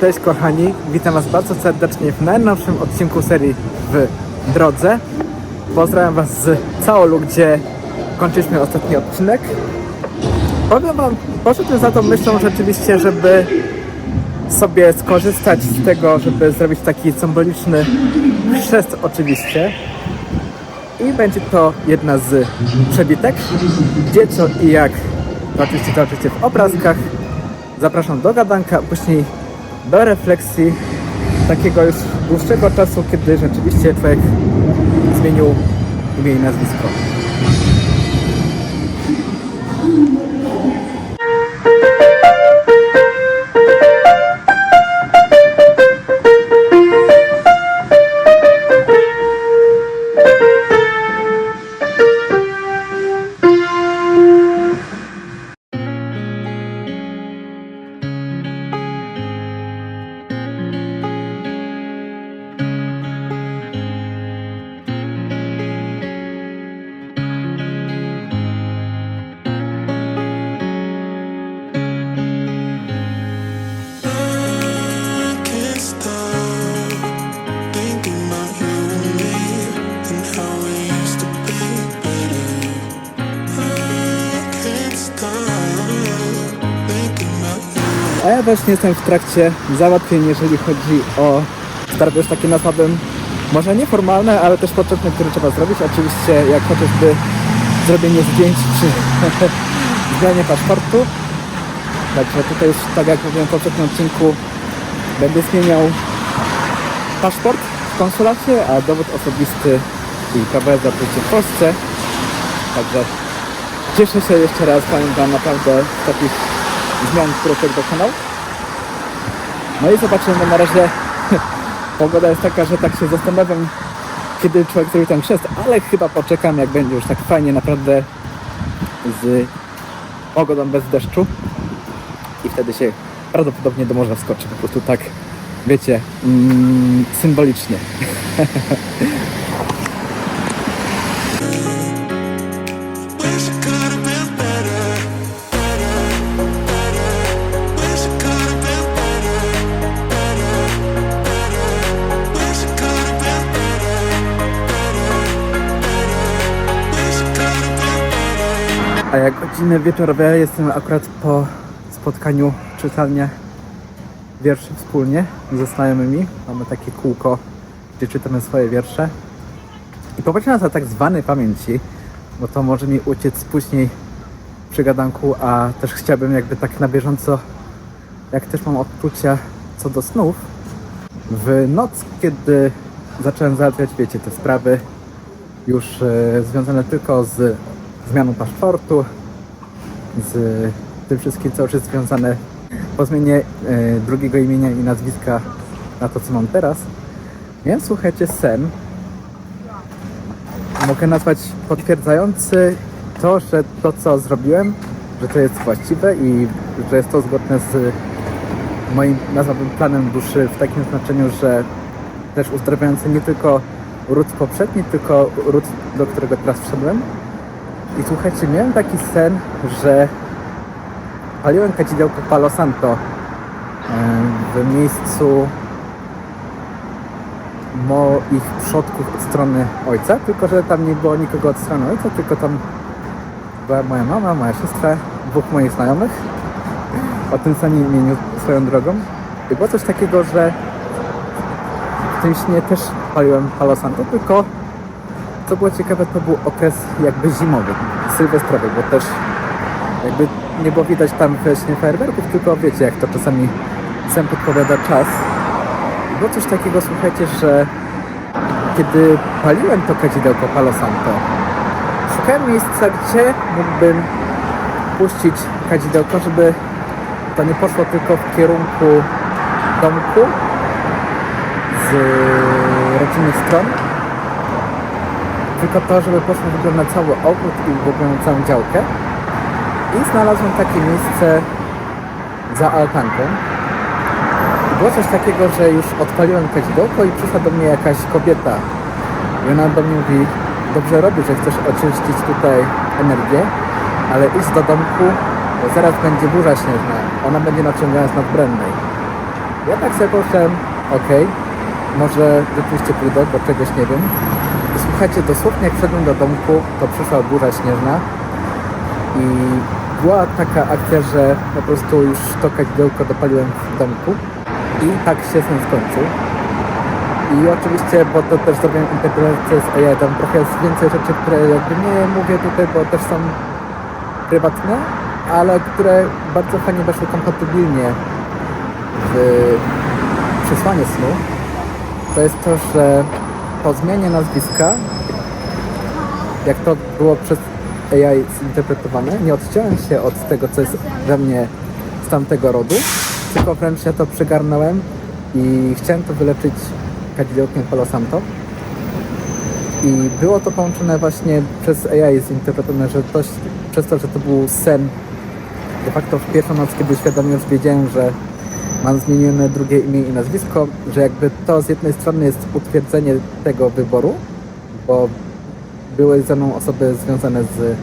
Cześć kochani, witam Was bardzo serdecznie w najnowszym odcinku serii w drodze. Pozdrawiam Was z Caolu, gdzie kończyliśmy ostatni odcinek. Powiem Wam, poszedłem za tą myślą rzeczywiście, żeby sobie skorzystać z tego, żeby zrobić taki symboliczny chrzest oczywiście. I będzie to jedna z przebitek. Gdzie, co i jak, to oczywiście w obrazkach. Zapraszam do gadanka, a później do refleksji takiego już dłuższego czasu, kiedy rzeczywiście człowiek zmienił imię i nazwisko. Właśnie jestem w trakcie załatwień, jeżeli chodzi o sprawy już takie nazwałbym, może nieformalne, ale też potrzebne, które trzeba zrobić. Oczywiście jak chociażby zrobienie zdjęć czy zmianie paszportu. Także tutaj już, tak jak mówiłem w poprzednim odcinku, będę zmieniał paszport w konsulacie, a dowód osobisty i prawo jazdy w Polsce. Także cieszę się jeszcze raz, Wam naprawdę takich zmian, które człowiek dokonał. No i zobaczymy, na razie pogoda jest taka, że tak się zastanawiam, kiedy człowiek zrobi ten chrzest, ale chyba poczekam, jak będzie już tak fajnie naprawdę z pogodą bez deszczu i wtedy się prawdopodobnie do morza wskoczy, po prostu tak, wiecie, mm, symbolicznie. godziny wieczorowe jestem akurat po spotkaniu czytelnie wierszy wspólnie ze znajomymi. Mamy takie kółko, gdzie czytamy swoje wiersze. I popatrzcie na tak zwanej pamięci, bo to może mi uciec później przy gadanku, a też chciałbym jakby tak na bieżąco, jak też mam odczucia co do snów. W noc, kiedy zacząłem załatwiać, wiecie, te sprawy już e, związane tylko z zmianą paszportu, z tym wszystkim, co już jest związane po zmianie e, drugiego imienia i nazwiska na to, co mam teraz. Miałem, słuchajcie, sen. Mogę nazwać potwierdzający to, że to, co zrobiłem, że to jest właściwe i że jest to zgodne z moim, nazwałbym, planem duszy w takim znaczeniu, że też uzdrawiający nie tylko ród poprzedni, tylko ród, do którego teraz wszedłem. I słuchajcie, miałem taki sen, że paliłem kadzidełko Palo Santo w miejscu moich przodków od strony ojca, tylko że tam nie było nikogo od strony ojca, tylko tam była moja mama, moja siostra, dwóch moich znajomych o tym samym imieniu swoją drogą. I było coś takiego, że w tym śnie też paliłem Palo Santo, tylko co było ciekawe, to był okres jakby zimowy, sylwestrowy, bo też jakby nie było widać tam właśnie fajerwerków, tylko wiecie, jak to czasami sen podpowiada czas. Było coś takiego, słuchajcie, że kiedy paliłem to kadzidełko Palo Santo, szukałem miejsca, gdzie mógłbym puścić kadzidełko, żeby to nie poszło tylko w kierunku domku z rodzinnych stron, tylko to, żeby poszło w ogóle na cały ogród i w ogóle na całą działkę. I znalazłem takie miejsce za altanką. Było coś takiego, że już odpaliłem kadzidełko i przyszła do mnie jakaś kobieta. I ona do mnie mówi, dobrze robisz, że chcesz oczyścić tutaj energię, ale idź do domku bo zaraz będzie burza śnieżna, ona będzie nadciągała z nadbrennej. Ja tak sobie pomyślałem, okej, może rzeczywiście pójdę, bo czegoś nie wiem. Słuchajcie, dosłownie jak wszedłem do domku, to przyszła burza śnieżna i była taka akcja, że po prostu już to kadzidełko dopaliłem w domku i tak się sen skończył. I oczywiście, bo to też zrobiłem interpretację z AI, tam trochę jest więcej rzeczy, które jakby nie mówię tutaj, bo też są prywatne, ale które bardzo fajnie weszły kompatybilnie w przesłanie snu. To jest to, że po zmianie nazwiska, jak to było przez AI zinterpretowane, nie odciąłem się od tego, co jest we mnie z tamtego rodu, tylko wręcz ja to przygarnąłem i chciałem to wyleczyć kadzidełkiem Palo Santo. I było to połączone właśnie przez AI zinterpretowane, że to, przez to, że to był sen. De facto w pierwszą noc, kiedy świadomie już wiedziałem, że mam zmienione drugie imię i nazwisko, że jakby to z jednej strony jest utwierdzenie tego wyboru, bo były ze mną osoby związane z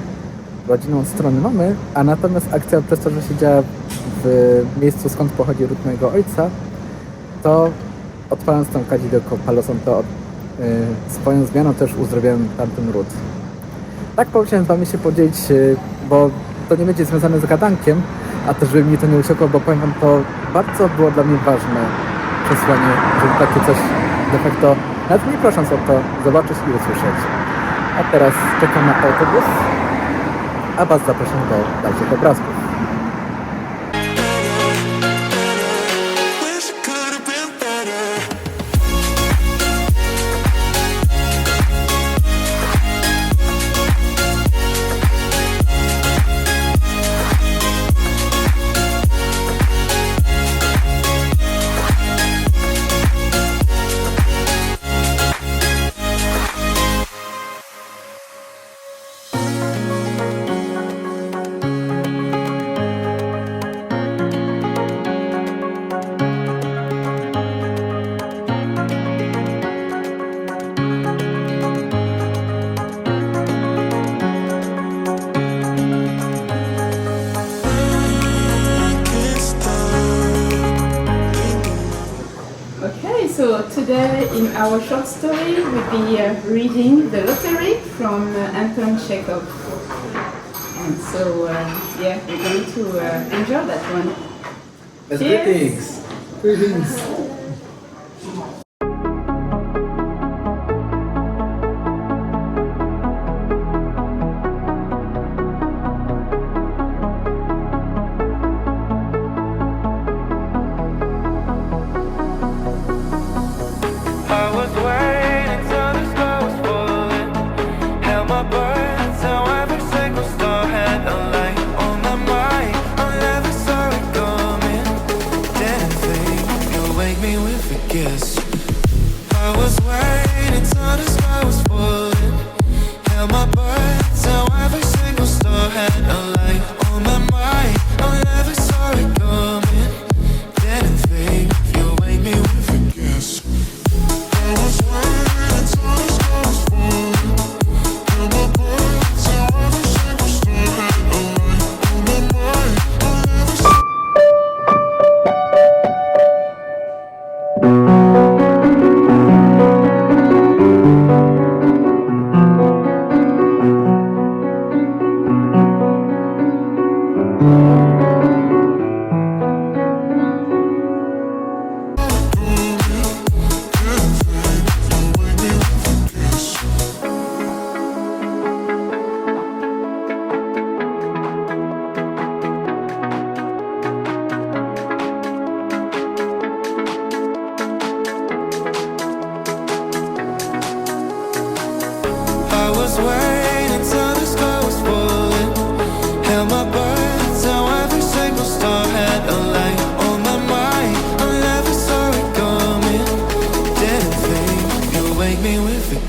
rodziną od strony mamy, a natomiast akcja przez to, że się działa w miejscu skąd pochodzi ród mojego ojca, to odpalając tą kadzidełko Paloson, to y, swoją zmianą też uzdrowiłem tamten ród. Tak pomyślałem z wami się podzielić, y, bo to nie będzie związane z gadankiem, a też żeby mi to nie uciekło, bo wam, to bardzo było dla mnie ważne przesłanie, żeby takie coś de facto, nawet nie prosząc o to, zobaczyć i usłyszeć. A teraz czekam na autobus, a was zapraszam do dalszych obrazków. In our short story we'll be uh, reading The Lottery from uh, Anton Chekhov. And so, uh, yeah, we're going to uh, enjoy that one. Greetings. I had a life.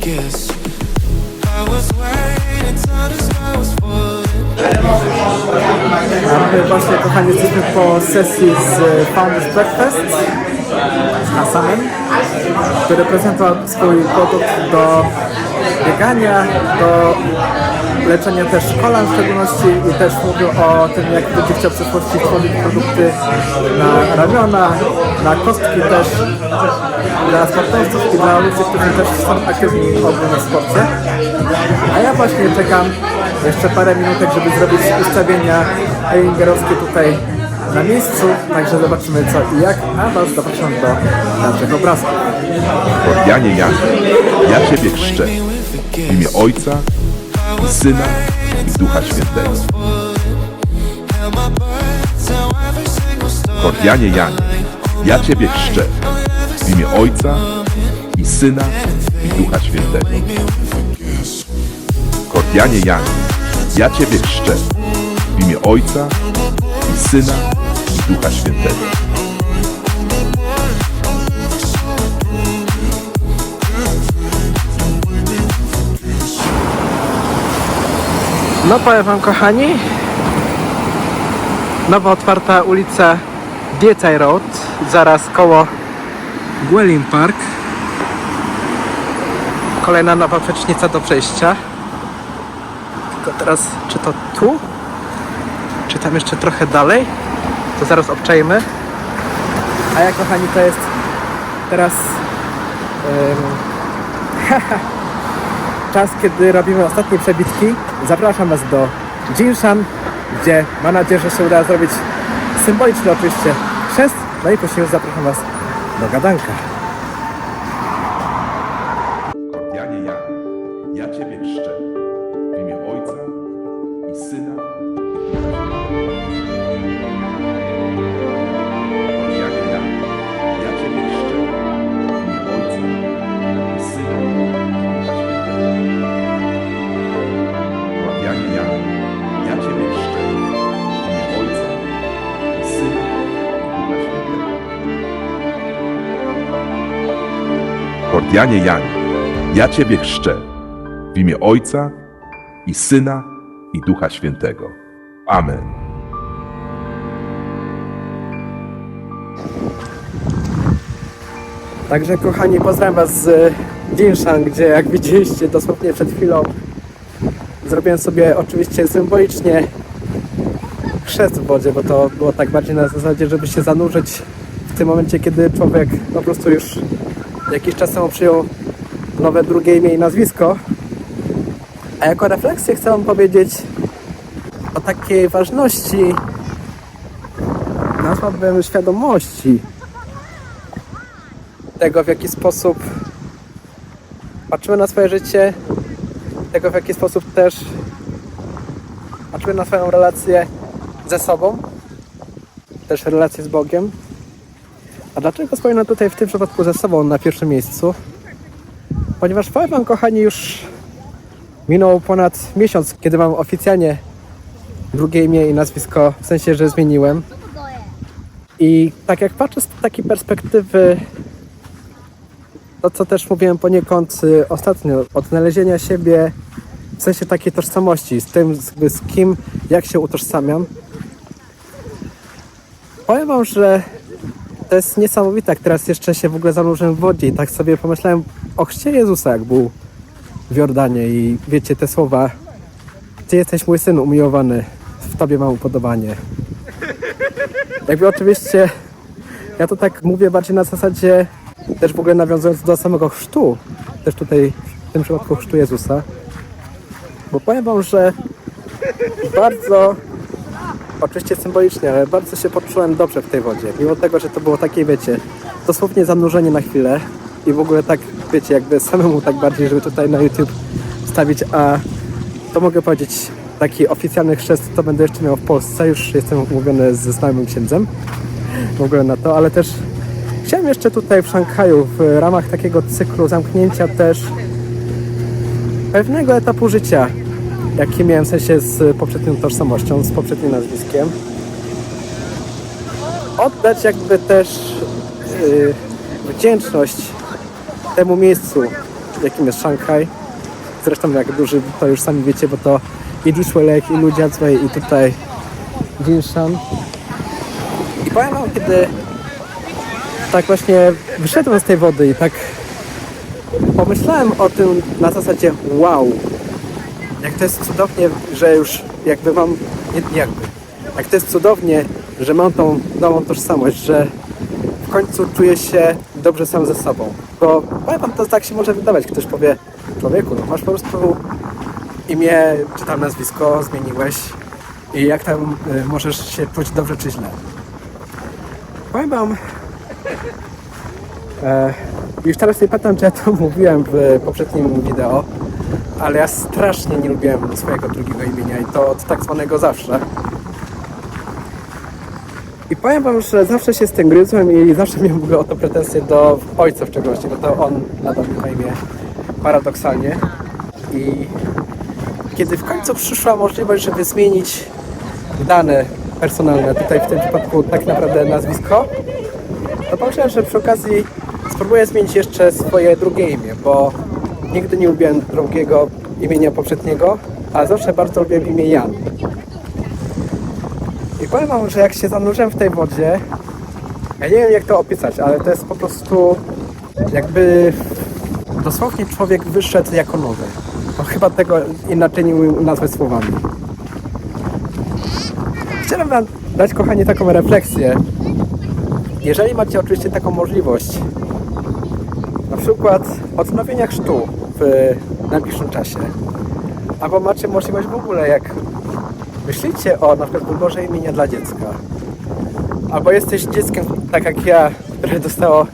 Kiss. I was waiting till the sky was my właśnie, kochani, jesteśmy po sesji z Founders Breakfast z Hasanem, który prezentował swój produkt do biegania, do leczenia też kolan w szczególności i też mówił o tym, jak będzie chciał w przyszłości tworzyć produkty na ramiona, na kostki też dla sportowców i dla ludzi, którzy też są aktywni ogólnie w sporcie. A ja właśnie czekam jeszcze parę minutek, żeby zrobić ustawienia Eingerowskie tutaj na miejscu, także zobaczymy co i jak, a Was zapraszam do naszych obrazków. Kordianie Jan, ja Ciebie chrzczę w imię Ojca i Syna i Ducha Świętego. Kordianie Jan, ja Ciebie chrzczę w imię Ojca i Syna i Ducha Świętego. Kordianie Jan, ja Ciebie chrzczę w imię Ojca i Syna i Ducha Świętego. No powiem wam kochani, nowo otwarta ulica Diecaj Road, zaraz koło Gwelin Park. Kolejna nowa przecznica do przejścia. Tylko teraz, czy to tu? Czy tam jeszcze trochę dalej? To zaraz obczajmy. A ja kochani, to jest teraz em, czas, kiedy robimy ostatnie przebitki. Zapraszam Was do Jinshan, gdzie mam nadzieję, że się uda zrobić symboliczny oczywiście chrzest. No i później zapraszam Was do gadanka. Kordianie Janie, ja Ciebie chrzczę w imię Ojca i Syna i Ducha Świętego. Amen. Także kochani, pozdrawiam Was z Jinshan, gdzie jak widzieliście dosłownie przed chwilą zrobiłem sobie oczywiście symbolicznie chrzest w wodzie, bo to było tak bardziej na zasadzie, żeby się zanurzyć w tym momencie, kiedy człowiek po prostu już jakiś czas temu przyjął nowe drugie imię i nazwisko. A jako refleksję chcę Wam powiedzieć o takiej ważności, nazwałbym świadomości tego, w jaki sposób patrzymy na swoje życie, tego, w jaki sposób też patrzymy na swoją relację ze sobą, też relację z Bogiem. A dlaczego wspominam tutaj w tym przypadku ze sobą na pierwszym miejscu? Ponieważ powiem Wam, kochani, już minął ponad miesiąc, kiedy mam oficjalnie drugie imię i nazwisko, w sensie, że zmieniłem. I tak jak patrzę z takiej perspektywy to, co też mówiłem poniekąd y, ostatnio, odnalezienia siebie w sensie takiej tożsamości, z tym, z, z kim, jak się utożsamiam. Powiem Wam, że to jest niesamowite, jak teraz jeszcze się w ogóle zanurzyłem w wodzie i tak sobie pomyślałem o chrzcie Jezusa, jak był w Jordanie i wiecie te słowa Ty jesteś mój syn umiłowany, w Tobie mam upodobanie. Jakby oczywiście ja to tak mówię bardziej na zasadzie też w ogóle nawiązując do samego chrztu, też tutaj w tym przypadku chrztu Jezusa, bo powiem Wam, że bardzo, oczywiście symbolicznie, ale bardzo się poczułem dobrze w tej wodzie, mimo tego, że to było takie, wiecie, dosłownie zanurzenie na chwilę i w ogóle tak, wiecie, jakby samemu tak bardziej, żeby tutaj na YouTube wstawić, a to mogę powiedzieć, taki oficjalny chrzest to będę jeszcze miał w Polsce, już jestem umówiony ze znajomym księdzem w ogóle na to, ale też Chciałem jeszcze tutaj w Szanghaju w ramach takiego cyklu zamknięcia też pewnego etapu życia, jaki miałem w sensie z poprzednią tożsamością, z poprzednim nazwiskiem. Oddać jakby też yy, wdzięczność temu miejscu, jakim jest Szanghaj. Zresztą jak duży, to już sami wiecie, bo to i Dishwelek, i Ludziacwej, i tutaj Jinshan. I powiem wam, kiedy tak właśnie wyszedłem z tej wody i tak pomyślałem o tym na zasadzie wow, jak to jest cudownie, że już jakby mam, nie, jakby, jak to jest cudownie, że mam tą nową tożsamość, że w końcu czuję się dobrze sam ze sobą. Bo pamiętam, to tak się może wydawać, ktoś powie, człowieku, no masz po prostu imię, czy tam nazwisko zmieniłeś i jak tam y, możesz się czuć dobrze czy źle. Powiem wam, e, już teraz nie pamiętam, czy ja to mówiłem w poprzednim wideo, ale ja strasznie nie lubiłem swojego drugiego imienia i to od tak zwanego zawsze. I powiem wam, że zawsze się z tym gryzłem i zawsze miałem w ogóle o to pretensje do ojca w szczególności, bo to on nadał mi to imię paradoksalnie. I kiedy w końcu przyszła możliwość, żeby zmienić dane personalne, tutaj w tym przypadku tak naprawdę nazwisko, to pomyślałem, że przy okazji spróbuję zmienić jeszcze swoje drugie imię, bo nigdy nie lubiłem drugiego imienia poprzedniego, a zawsze bardzo lubiłem imię Jan. I powiem wam, że jak się zanurzyłem w tej wodzie, ja nie wiem jak to opisać, ale to jest po prostu jakby dosłownie człowiek wyszedł jako nowy. No chyba tego inaczej nie umiem nazwać słowami. Chciałem wam dać, kochani, taką refleksję. Jeżeli macie oczywiście taką możliwość, na przykład odnowienia chrztu w najbliższym czasie, albo macie możliwość w ogóle, jak myślicie o na przykład wyborze imienia dla dziecka, albo jesteś dzieckiem, tak jak ja, które dostało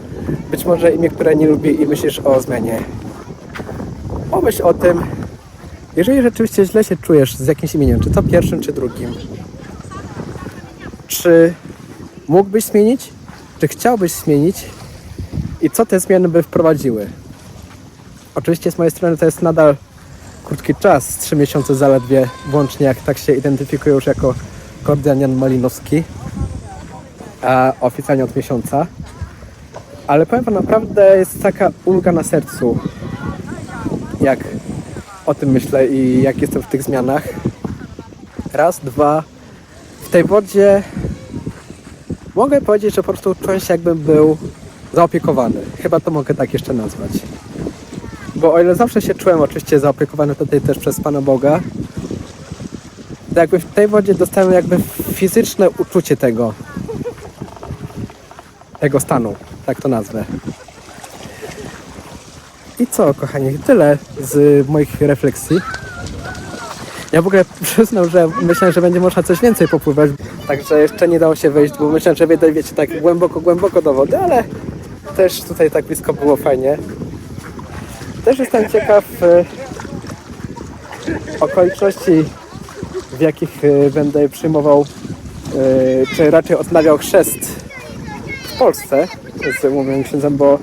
być może imię, które nie lubi i myślisz o zmianie. Pomyśl o tym, jeżeli rzeczywiście źle się czujesz z jakimś imieniem, czy to pierwszym, czy drugim, czy mógłbyś zmienić? Czy chciałbyś zmienić? I co te zmiany by wprowadziły? Oczywiście z mojej strony to jest nadal krótki czas, 3 miesiące zaledwie, włącznie jak tak się identyfikuję już jako Kordianian Malinowski, a oficjalnie od miesiąca. Ale powiem wam, naprawdę jest taka ulga na sercu, jak o tym myślę i jak jestem w tych zmianach. Raz, dwa. W tej wodzie mogę powiedzieć, że po prostu czułem się jakbym był zaopiekowany. Chyba to mogę tak jeszcze nazwać. Bo o ile zawsze się czułem oczywiście zaopiekowany tutaj też przez Pana Boga, to jakby w tej wodzie dostałem jakby fizyczne uczucie tego, tego stanu, tak to nazwę. I co, kochani, tyle z moich refleksji. Ja w ogóle przyznam, że myślałem, że będzie można coś więcej popływać, także jeszcze nie dało się wejść, bo myślałem, że wejdę, wiecie, tak głęboko, głęboko do wody, ale też tutaj tak blisko było fajnie. Też jestem ciekaw e, okoliczności, w jakich e, będę przyjmował, e, czy raczej odnawiał chrzest w Polsce z umowionym księdzem, bo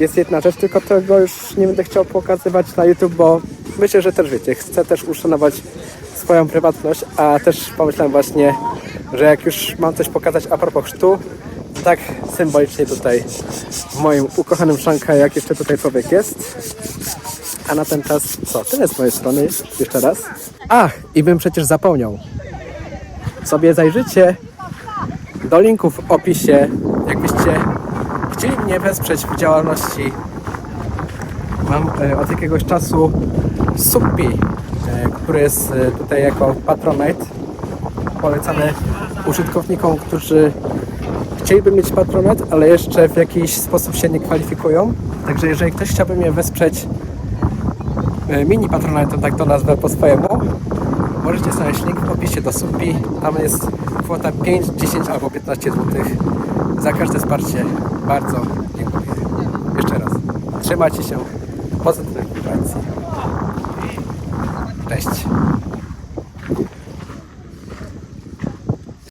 jest jedna rzecz, tylko tego już nie będę chciał pokazywać na YouTube, bo myślę, że też wiecie, chcę też uszanować swoją prywatność, a też pomyślałem właśnie, że jak już mam coś pokazać a propos chrztu, tak symbolicznie tutaj w moim ukochanym Szanghaju, jak jeszcze tutaj człowiek jest. A na ten czas co? Tyle z mojej strony jeszcze raz. Ach, i bym przecież zapomniał. Sobie zajrzycie do linków w opisie, jakbyście chcieli mnie wesprzeć w działalności. Mam e, od jakiegoś czasu Suppi, e, który jest e, tutaj jako patronate polecany użytkownikom, którzy chcieliby mieć patronat, ale jeszcze w jakiś sposób się nie kwalifikują. Także jeżeli ktoś chciałby mnie wesprzeć e, mini patronatem, tak to nazwę po swojemu, możecie znaleźć link w opisie do Suppi. Tam jest kwota 5, 10 albo 15 zł. Za każde wsparcie bardzo dziękuję. Jeszcze raz. Trzymajcie się. Pozytywnej wibracji. Cześć.